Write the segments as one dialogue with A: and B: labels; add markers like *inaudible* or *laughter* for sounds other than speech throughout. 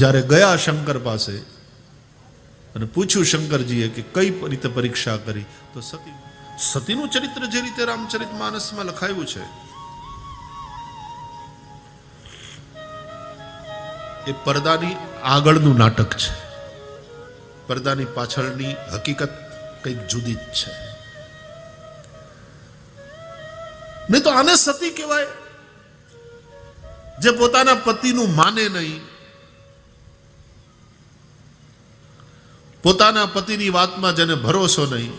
A: જ્યારે ગયા શંકર પાસે અને પૂછ્યું શંકરજીએ કે કઈ રીતે પરીક્ષા કરી, તો સતી સતીનું ચરિત્ર જે રીતે રામચરિત માનસમાં લખાયું છે, એ પડદાની આગળનું નાટક છે. પડદાની પાછળની હકીકત કંઈક જુદી જ છે. નહીં તો આને સતી કહેવાય, જે પોતાના પતિનું માને નહીં પોતાના પતિની વાતમાં જેને ભરોસો નહીં.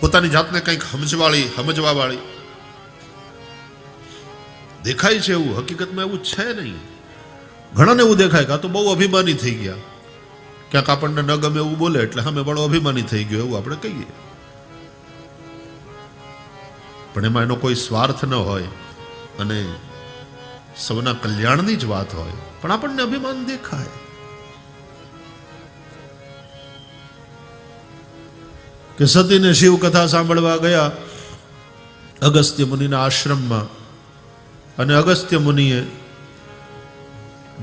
A: પોતાની જાતને કંઈક સમજવાળી સમજવા વાળી દેખાય છે એવું, હકીકતમાં એવું છે નહીં. ઘણાને એવું દેખાય કે તો બહુ અભિમાની થઈ ગયા. ક્યાંક આપણને ન ગમે એવું બોલે એટલે અમે બળો અભિમાની થઈ ગયો એવું આપણે કહીએ. પણ એમાં એનો કોઈ સ્વાર્થ ન હોય અને સૌના કલ્યાણની જ વાત હોય, પણ આપણને અભિમાન દેખાય. કે સતીને શિવ કથા સાંભળવા ગયા અગસ્ત્ય મુનિના આશ્રમમાં. અને અગસ્ત્ય મુનિએ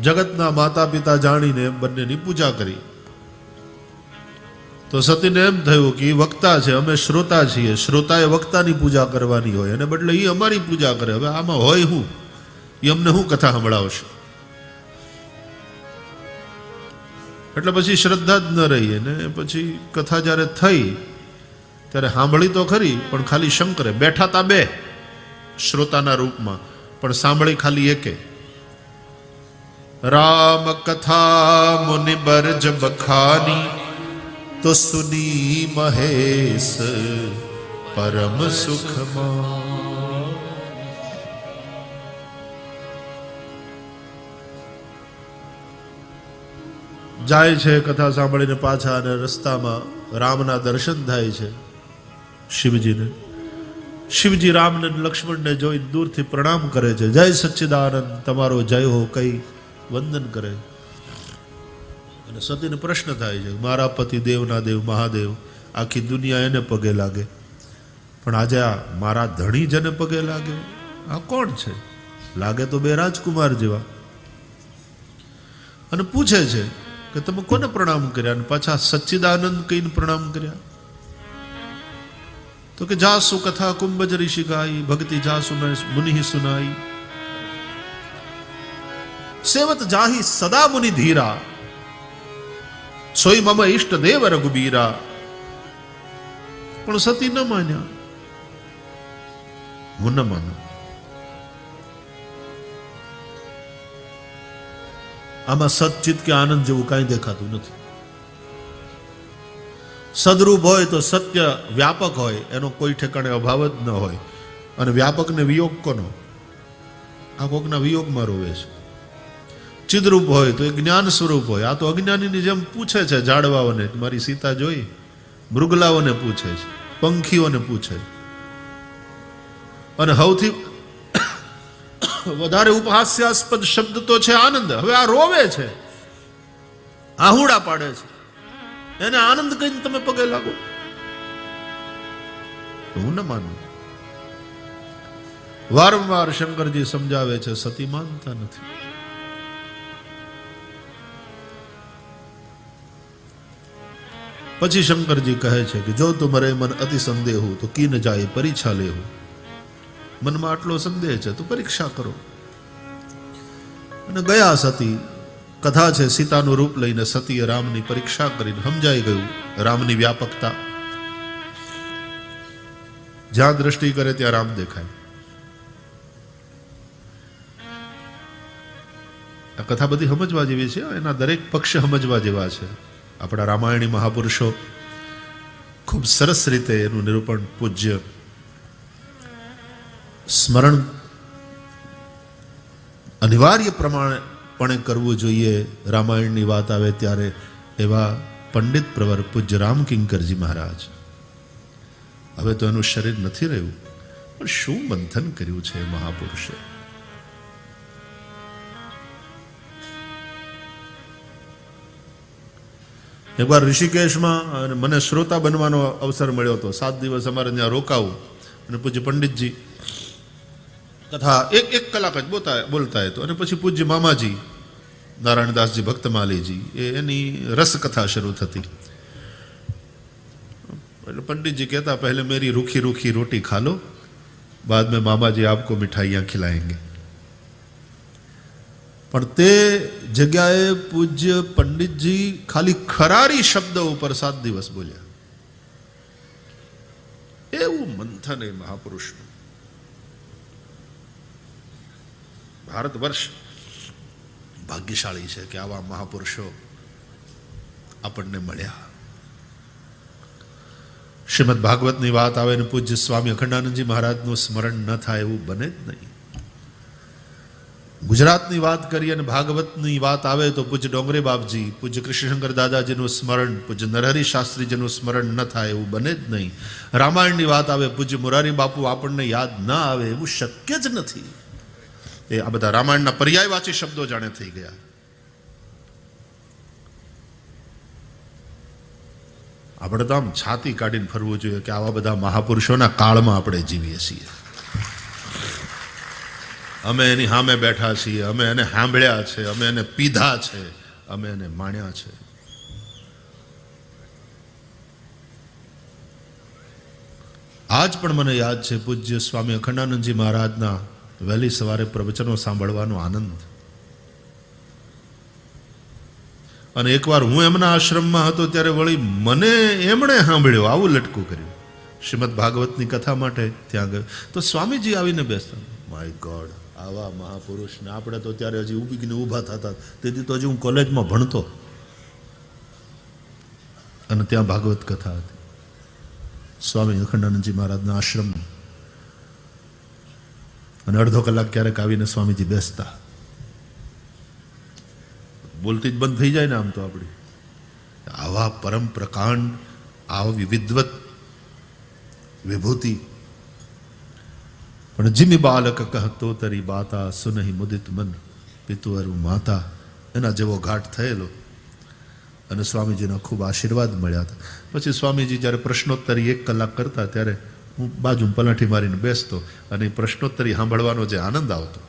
A: જગતના માતા પિતા જાણીને બંનેની પૂજા કરી. તો સતીને એમ થયું કે વક્તા છે, અમે શ્રોતા છીએ. શ્રોતાએ વક્તાની પૂજા કરવાની હોય, અને બદલે એ અમારી પૂજા કરે. હવે આમાં હોય હું? એ અમને શું કથા સંભળાવશે એટલે પછી શ્રદ્ધા જ ન રહી અને પછી કથા જ્યારે થઈ, ત્યારે સાંભળી તો ખરી, પણ ખાલી શંકરે બેઠા તા બે શ્રોતાના રૂપમાં, પણ સાંભળી ખાલી એકે. રામ કથા મુનિ બરજ બખાની, તો સુની મહેશ પરમ સુખમાં. જાય છે કથા સાંભળીને પાછા અને રસ્તામાં રામના દર્શન થાય છે શિવજીને. શિવજી રામને લક્ષ્મણને જોઈ દૂરથી પ્રણામ કરે છે. જય સચ્ચિદાનંદ, તમારો જય હો કઈ વંદન કરે. અને સતીને પ્રશ્ન થાય છે, મારા પતિ દેવના દેવ, મહાદેવ, આખી દુનિયા એને પગે લાગે. પણ આજે આ મારા ધણી જેને પગે લાગે? આ કોણ છે? લાગે તો બે રાજકુમાર જેવા. અને પૂછે છે કે તમે કોને પ્રણામ કર્યા અને પાછા સચ્ચિદાનંદ કહીને પ્રણામ કર્યા તો કે જાસુ કથા કુંભજ ઋષિ ગાઈ ભક્તિ જાસુ મેં મુનિ સુનાઈ સેવત જાહી સદા મુનિ ધીરા સોઈ મમ ઈષ્ટ દેવ રઘુબીરા પણ સતી ન માન્યા હું ન માનું આમાં સચિત કે આનંદ જેવું કાંઈ દેખાતું નથી. સદરૂપ હોય તો સત્ય વ્યાપક હોય, એનો કોઈ ઠેકાણે અભાવ જ ન હોય. અને વ્યાપકને વિયોગ કોનો? આ કોકના વિયોગમાં રોવે છે. ચિદરૂપ હોય તો એ જ્ઞાન સ્વરૂપ હોય. આ તો અજ્ઞાનીની જેમ પૂછે છે ઝાડવાઓને મારી સીતા જોઈ? મૃગલાઓને પૂછે છે, પંખીઓને પૂછે અને સૌથી વધારે ઉપહાસ્યાસ્પદ શબ્દ તો છે આનંદ. હવે આ રોવે છે. આહુડા પાડે છે. એને આનંદ કહીને તમે પગે લાગો. હું ન માનું. વારંવાર શંકરજી સમજાવે છે, સતી માનતા નથી. પછી શંકરજી કહે છે કે જો તુમરે મન અતિ સંદેહ તો કી જાય પરીક્ષા લેવું મનમાં આટલો સંદેહ છે, તો પરીક્ષા કરો. અને ગયા સતી કથા છે, સીતાનું રૂપ લઈને સતીએ રામની પરીક્ષા કરીને સમજાઈ ગયું, રામની વ્યાપકતા. જ્યાં દ્રષ્ટિ કરે ત્યાં રામ દેખાય. આ કથા બધી સમજવા જેવી છે, એના દરેક પક્ષ સમજવા જેવા છે. આપણા રામાયણી મહાપુરુષો ખૂબ સરસ રીતે એનું નિરૂપણ પૂજ્ય સ્મરણ અનિવાર્ય પ્રમાણપણે કરવું જોઈએ. રામાયણની વાત આવે ત્યારે એવા પંડિત પ્રવર પૂજ્ય રામ કિંકરજી મહારાજ. હવે તો એનું શરીર નથી રહ્યું, પણ શું મંથન કર્યું છે મહાપુરુષે? એકવાર ઋષિકેશમાં અને મને શ્રોતા બનવાનો અવસર મળ્યો હતો સાત દિવસ અમારે ત્યાં રોકાવું. અને પૂજ્ય પંડિતજી કથા એક એક કલાક જ બોલતા બોલતા હતો અને પછી પૂજ્ય મામાજી નારાયણદાસજી ભક્તમાલીજી એ એની રસકથા શરૂ થતી એટલે पंडित जी कहता पहले मेरी रूखी रूखी रोटी खा लो बाद में मामा जी आपको मिठाइयाँ खिलाएंगे પણ તે જગ્યાએ પૂજ્ય પંડિતજી ખાલી ખરારી શબ્દ ઉપર સાત દિવસ બોલ્યા એવું મંથન એ મહાપુરુષનું ભારત વર્ષ ભાગ્યશાળી છે કે આવા મહાપુરુષો આપણને મળ્યા. શ્રીમદ ભાગવતની વાત આવે ને પૂજ્ય સ્વામી અખંડાનંદજી મહારાજનું સ્મરણ ન થાય એવું બને જ નહીં. ગુજરાતની વાત કરીએ અને ભાગવતની વાત આવે તો પૂજ્ય ડોંગરે બાપજી, પૂજ્ય કૃષ્ણશંકર દાદાજીનું સ્મરણ, પૂજ્ય નરહરી શાસ્ત્રીજીનું સ્મરણ ન થાય એવું બને જ નહીં. રામાયણની વાત આવે, પૂજ્ય મોરારી બાપુ આપણને યાદ ન આવે એવું શક્ય જ નથી. એ આ બધા રામાયણના પર્યાયવાચી શબ્દો જાણે થઈ ગયા. આપણે તો આમ છાતી કાઢીને ફરવું જોઈએ કે આવા બધા મહાપુરુષોના કાળમાં આપણે જીવીએ છીએ. અમે એની સામે બેઠા છીએ, અમે એને સાંભળ્યા છે, અમે એને પીધા છે, અમે એને માણ્યા છે. આજ પણ મને યાદ છે પૂજ્ય સ્વામી અખંડાનંદજી મહારાજના વહેલી સવારે પ્રવચનો સાંભળવાનો આનંદ. અને એકવાર હું એમના આશ્રમમાં હતો ત્યારે વળી મને એમણે સાંભળ્યો, આવું લટકું કર્યું. શ્રીમદ ભાગવતની કથા માટે ત્યાં ગયો. તો સ્વામીજી આવીને બેસતા. માય ગોડ આવા મહાપુરુષને આપણે તો ત્યારે હજી ઊભીને ઊભા થતા. તેથી તો હજી હું કોલેજમાં ભણતો. અને ત્યાં ભાગવત કથા હતી. સ્વામી અખંડાનંદજી મહારાજના આશ્રમમાં અને અડધો કલાક ક્યારેક આવીને સ્વામીજી બેસતા. બોલતી જ બંધ થઈ જાય ને આમ તો આપણી આવા પરમ પ્રકાંડ, આવી વિદ્વત વિભૂતિ. પણ જીમી બાલક કહતો, તરી બાતા સુનહી મુદિત મન પિતુઅરુ માતા. એના જેવો ઘાટ થયેલો. અને સ્વામીજીના ખૂબ આશીર્વાદ મળ્યા હતા. પછી સ્વામીજી જ્યારે પ્રશ્નોત્તરી એક કલાક કરતા, ત્યારે હું બાજુ પલાઠી મારીને બેસતો અને પ્રશ્નોત્તરી સાંભળવાનો જે આનંદ આવતો.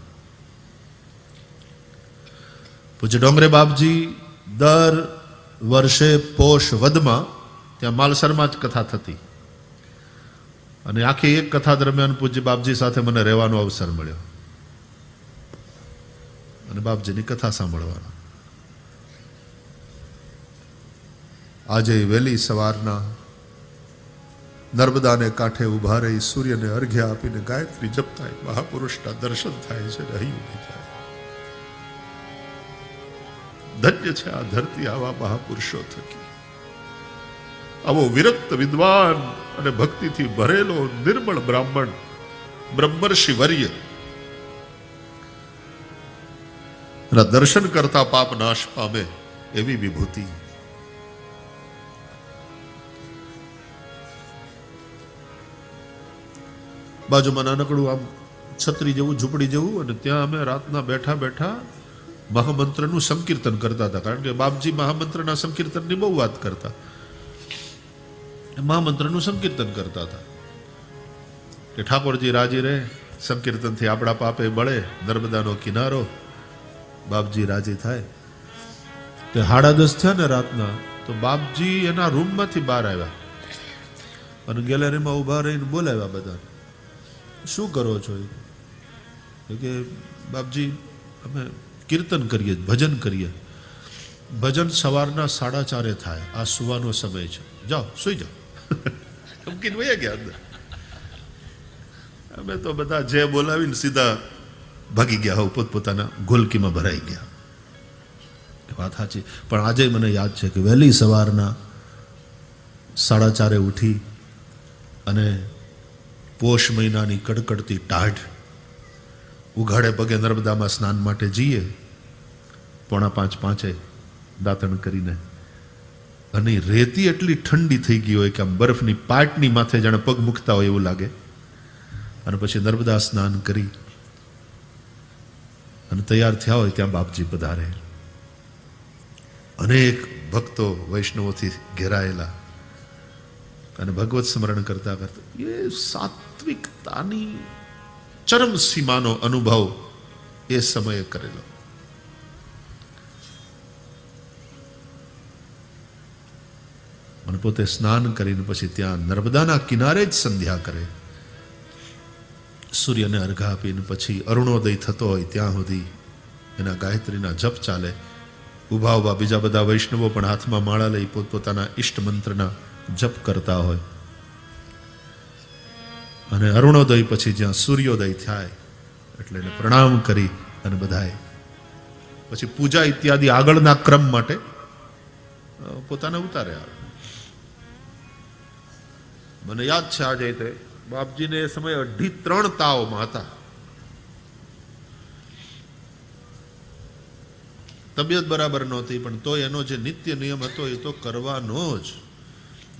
A: પૂજ્ય ડોંગરે બાપજી, દર વર્ષે પોષ વધમાં ત્યાં માલસરમાં જ કથા થતી. અને આખી એક કથા દરમિયાન પૂજ્ય બાપજી સાથે મને રહેવાનો અવસર મળ્યો. અને બાપજીની કથા સાંભળવાનો. આજે વહેલી સવારના નર્મદાને કાંઠે ઊભા રહી સૂર્યને અર્ઘ્ય આપીને ગાયત્રી જપતા મહાપુરુષના દર્શન થાય છે અહીં ઊભી થાય ધન્ય છે આ ધરતી આવા મહાપુરુષો થકી. આવો વિરક્ત વિદ્વાન અને ભક્તિથી ભરેલો નિર્મળ બ્રાહ્મણ બ્રહ્મર્ષિ વર્ય દર્શન કરતા પાપ નાશ પામે એવી વિભૂતિ. બાજુમાં નાનકડું આમ છત્રી જેવું, ઝૂંપડી જેવું અને ત્યાં અમે રાતના બેઠા બેઠા મહામંત્રનું સંકીર્તન કરતા હતા. કારણ કે બાપજી મહામંત્રના સંકીર્તનની બહુ વાત કરતા. મહામંત્રનું સંકીર્તન કરતા હતા. કે ઠાકોરજી રાજી રહે, સંકીર્તનથી આપણા પાપે બળે, નર્મદાનો કિનારો બાપજી રાજી થાય. તે હાડા દસ થયા ને રાતના, તો બાપજી એના રૂમમાંથી બહાર આવ્યા. અને ગેલેરીમાં ઊભા રહીને બોલાવ્યા બધા શું કરો છો કે, બાપજી, અમે કીર્તન કરીએ, ભજન કરીએ. ભજન સવારના સાડા ચારે થાય, આ સુવાનો સમય છે. જાઓ, સુઈ જાઓ. *laughs* ધમકીને વયા ગયા અંદર. અમે તો બધા જે બોલાવીને સીધા ભાગી ગયા, હોવ પોતપોતાના ગોલકીમાં ભરાઈ ગયા. વાત સાચી. પણ આજે મને યાદ છે કે વહેલી સવારના સાડા ચારે ઉઠી અને પોષ મહિનાની કડકડતી ટાઢ. ઉઘાડે પગે નર્મદામાં સ્નાન માટે જઈએ, પોણા પાંચ પાંચે દાંતણ કરીને. અને રેતી એટલી ઠંડી થઈ ગઈ હોય કે આમ બરફની પાટની માથે જાણે પગ મૂકતા હોય એવું લાગે. અને પછી નર્મદા સ્નાન કરી. અને તૈયાર થયા હોય ત્યાં બાપજી પધારે. અનેક ભક્તો વૈષ્ણવોથી ઘેરાયેલા. અને ભગવત સ્મરણ કરતા કરતા, એ સાત્વિકતાની ચરમ સીમાનો અનુભવ એ સમયે કરેલો. અને પોતે સ્નાન કરીને પછી ત્યાં નર્મદાના કિનારે જ સંધ્યા કરે. સૂર્યને અર્ઘા આપીને પછી અરુણોદય થતો હોય ત્યાં સુધી એના ગાયત્રીના જપ ચાલે. ઊભા ઊભા બીજા બધા વૈષ્ણવો પણ હાથમાં માળા લઈ પોતપોતાના ઈષ્ટ મંત્રના જપ કરતા હોય. અને અરુણોદય પછી જ્યાં સૂર્યોદય થાય, એટલે એને પ્રણામ કરી અને બધાએ. પછી પૂજા ઇત્યાદિ આગળના ક્રમ માટે પોતાને ઉતાર્યા. મને યાદ છે આજે તે બાપજીને એ સમયે અઢી ત્રણ તાવમાં હતા. તબિયત બરાબર નહોતી, પણ તો એનો જે નિત્ય નિયમ હતો એ તો કરવાનો જ.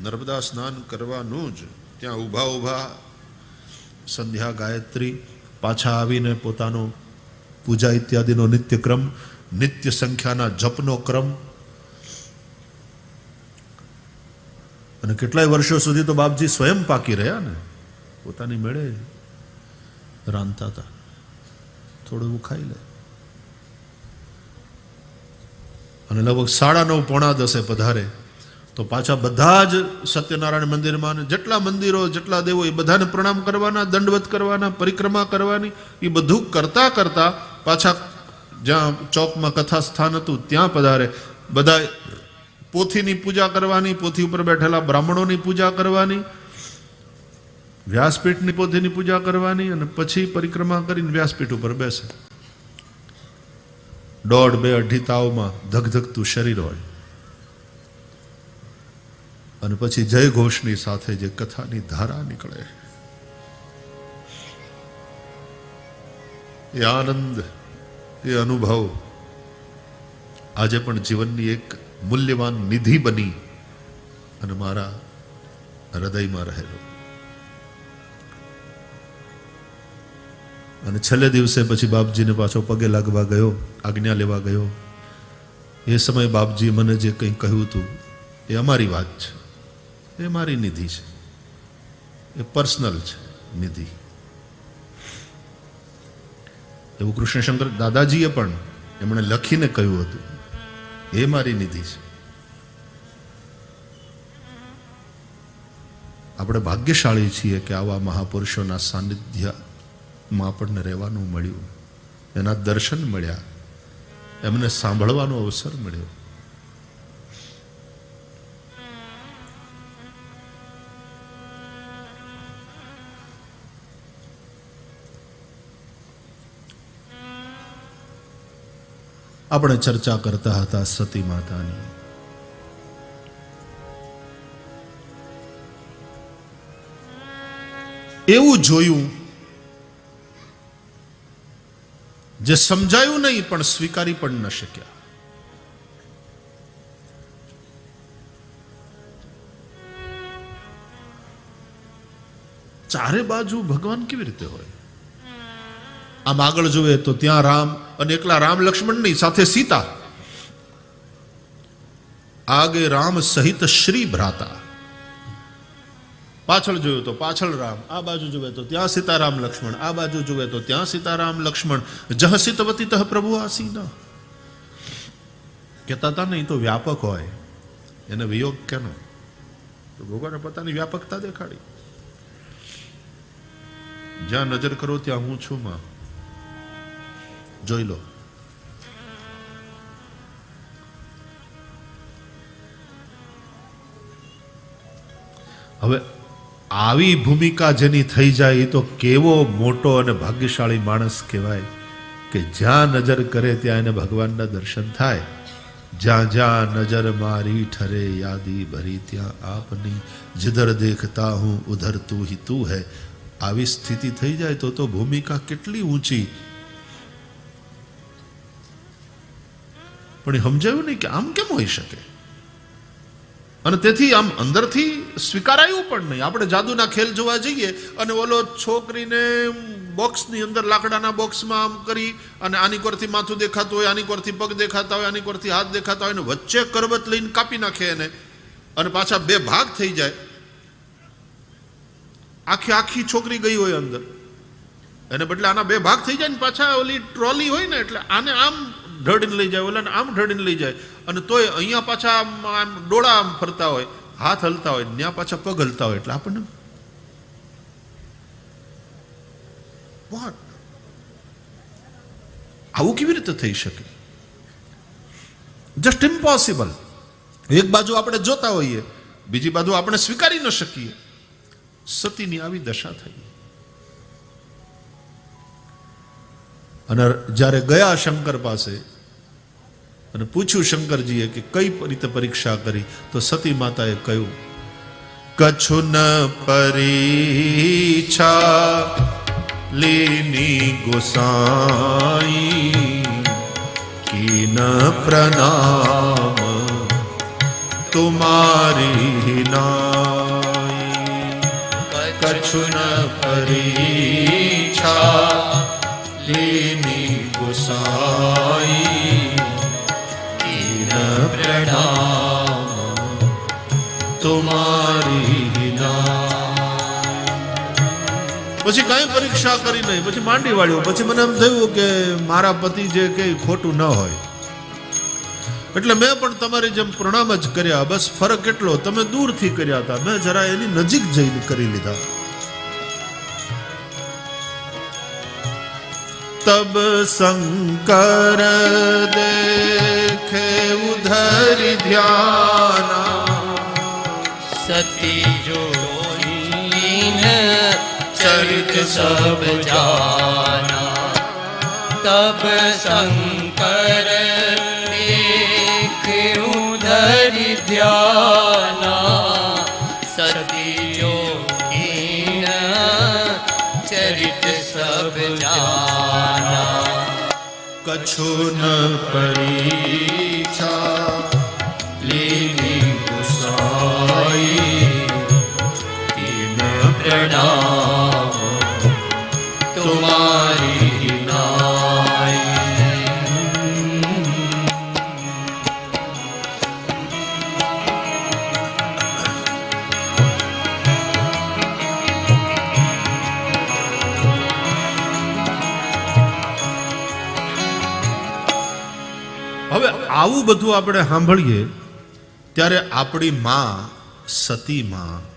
A: નર્મદા સ્નાન કરવાનું જ. ત્યાં ઊભા ઊભા સંધ્યા ગાયત્રી, પાછા આવીને પોતાનો પૂજા ઇત્યાદિનો નિત્યક્રમ, નિત્ય સંખ્યાના જપનો ક્રમ. અને કેટલાય વર્ષો સુધી તો બાપજી સ્વયં પાકી રહ્યા ને. પોતાની મેળે રાંધતા હતા. થોડું એવું ખાઈ લે. અને લગભગ સાડા નવ પોણા દસે પધારે તો પાછા બધા જ સત્યનારાયણ મંદિરમાં જેટલા મંદિરો, જેટલા દેવો એ બધાને પ્રણામ કરવાના, દંડવત કરવાના, પરિક્રમા કરવાની, એ બધું કરતા કરતા પાછા જ્યાં ચોકમાં કથા સ્થાન હતું, ત્યાં પધારે. બધા પોથીની પૂજા કરવાની, પોથી ઉપર બેઠેલા બ્રાહ્મણોની પૂજા કરવાની, વ્યાસપીઠની પોથીની પૂજા કરવાની અને પછી પરિક્રમા કરીને વ્યાસપીઠ ઉપર બેસે. દોઢ બે અઢી તાવમાં ધગધગતું શરીર હોય. અને પછી જય ઘોષની સાથે જે કથાની ધારા નીકળે. એ આનંદ, એ અનુભવ આજે પણ જીવનની એક મૂલ્યવાન નિધિ બની અને મારા હૃદયમાં રહેલો. અને છેલ્લે દિવસે પછી બાપજીને પાછો પગે લાગવા ગયો, આજ્ઞા લેવા ગયો. એ સમયે બાપજી મને જે કંઈ કહ્યું હતું, એ અમારી વાત છે. એ મારી નિધિ છે. એ પર્સનલ છે, નિધિ. એવું કૃષ્ણશંકર દાદાજીએ પણ એમણે લખીને કહ્યું હતું. એ મારી નિધિ છે. આપણે ભાગ્યશાળી છીએ કે આવા મહાપુરુષોના સાનિધ્યમાં આપણને રહેવાનું મળ્યું. એના દર્શન મળ્યા. એમને સાંભળવાનો અવસર મળ્યો. આપણે ચર્ચા કરતા હતા સતી માતાની. એવું જોયું જે સમજાયું નહીં, પણ સ્વીકારી પણ ન શક્યા. ચારે બાજુ ભગવાન કેવી રીતે હોય? આમ આગળ જુએ તો ત્યાં રામ અને એકલા રામ લક્ષ્મણ નહીં સાથે સીતા. આગે રામ સહિત શ્રી ભ્રાતા. પાછળ જોયું તો પાછળ રામ, આ બાજુ જુએ તો ત્યાં સીતારામ લક્ષ્મણ, આ બાજુ જુએ તો ત્યાં સીતારામ લક્ષ્મણ. જહ સીતવતી તહ પ્રભુ આસીના. કહેતા હતા ને એ તો વ્યાપક હોય. એને વિયોગ કેનો? તો ભગવાને પોતાની વ્યાપકતા દેખાડી. જ્યાં નજર કરો ત્યાં હું છું માં. જોઈ લો. હવે આવી ભૂમિકા જેની થઈ જાય એ તો કેવો મોટો અને ભાગ્યશાળી માણસ કહેવાય કે જ્યાં નજર કરે ત્યાં એને ભગવાનના દર્શન થાય. જ્યાં જ્યાં નજર મારી ઠરે યાદી ભરી ત્યાં આપની જિધર દેખતા હું ઉધર તું હી તું હે. આવી સ્થિતિ થઈ જાય તો તો ભૂમિકા કેટલી ઊંચી પણ એ સમજાયું નહીં કે આમ કેમ હોઈ શકે? અને તેથી આમ અંદરથી સ્વીકારાયું પણ નહીં. આપણે જાદુના ખેલ જોવા જઈએ અને ઓલો છોકરીને બોક્સની અંદર લાકડાના બોક્સમાં આમ કરી અને આની કોરથી માથું દેખાતું હોય, આની કોરથી પગ દેખાતા હોય, આની કોરથી હાથ દેખાતા હોય અને વચ્ચે કરબત લઈને કાપી નાખે એને અને પાછા બે ભાગ થઈ જાય. આખી આખી છોકરી ગઈ હોય અંદર. એને બદલે આના બે ભાગ થઈ જાય ને પાછા ઓલી ટ્રોલી હોય ને એટલે આને આમ ઢળીને લઈ જાય, ઓલાને આમ ઢળીને લઈ જાય. અને તોય અહીંયા પાછા આમ ડોળા આમ ફરતા હોય, હાથ હલતા હોય, ત્યાં પાછા પગ હલતા હોય, એટલે આપણને આવું કેવી રીતે થઈ શકે? જસ્ટ ઇમ્પોસિબલ એક બાજુ આપણે જોતા હોઈએ, બીજી બાજુ આપણે સ્વીકારી ન શકીએ. સતીની આવી દશા થઈ. અને જ્યારે ગયા શંકર પાસે અને પૂછ્યું શંકરજીએ કે કઈ રીતે પરીક્ષા કરી, તો સતી માતાએ કહ્યું, કછુન પરીક્ષા લેની ગોસાઈ, કિન પ્રણામ તુમારી નાઈ કછુન પરીક્ષા લેની ગોસાઈ પ્રણામ. તુમારી પછી કઈ પરીક્ષા કરી નહીં, પછી માંડી વાળ્યો પછી મને એમ થયું કે મારા પતિ જે કે ખોટું ન હોય. એટલે મેં પણ તમારી જેમ પ્રણામ જ કર્યા. બસ ફરક એટલો, તમે દૂરથી કર્યા હતા. મેં જરા એની નજીક જઈને કરી લીધા. तब शंकर देखे उधर ध्याना
B: सती जो चरित सब जाना तब शंकर देख उधर ध्याना सती जो चरित सब जाना
A: કછુ ન પરીક્ષા આવું બધું આપણે સાંભળીએ, ત્યારે આપણી માં સતી માં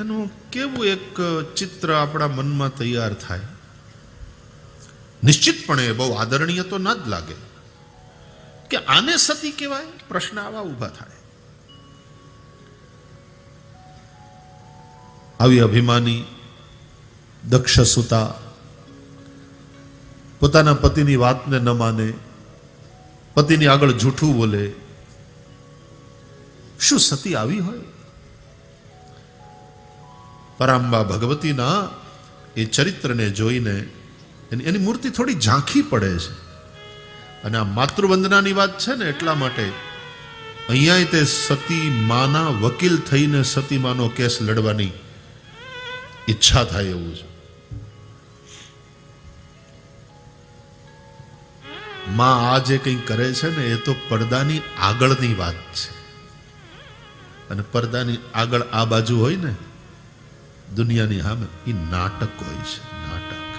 A: એનું કેવું એક ચિત્ર આપણા મનમાં તૈયાર થાય. નિશ્ચિતપણે બહુ આદરણીય તો ના જ લાગે. કે આને સતી કહેવાય? પ્રશ્ન આવા ઊભા થાય. આવી અભિમાની દક્ષ સુતા પોતાના પતિની વાતને ન માને પતિની આગળ જૂઠું બોલે. શું સતી આવી હોય? પરાંબા ભગવતીના એ ચરિત્રને જોઈને એની મૂર્તિ થોડી ઝાંખી પડે છે. અને આ માતૃવંદનાની વાત છે ને એટલા માટે અહીંયા તે સતી માના વકીલ થઈને સતી માનો કેસ લડવાની ઈચ્છા થાય એવું છે. માં આ જે કંઈ કરે છે ને, એ તો પડદાની આગળની વાત છે. અને પડદાની આગળ આ બાજુ હોય ને, દુનિયાની સામે એ નાટક હોય છે, નાટક.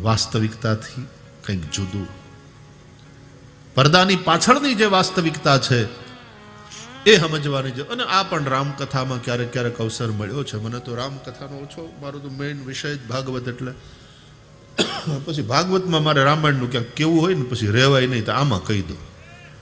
A: વાસ્તવિકતાથી કંઈક જુદું. પડદાની પાછળની જે વાસ્તવિકતા છે, એ સમજવાની છે. અને આ પણ રામકથામાં ક્યારેક ક્યારેક અવસર મળ્યો છે. મને તો રામકથાનો ઓછો, મારો તો મેઇન વિષય જ ભાગવત એટલે. પછી ભાગવતમાં મારે રામાયણનું ક્યાંક કેવું હોય ને પછી રહેવાય નહીં તો આમાં કહી દો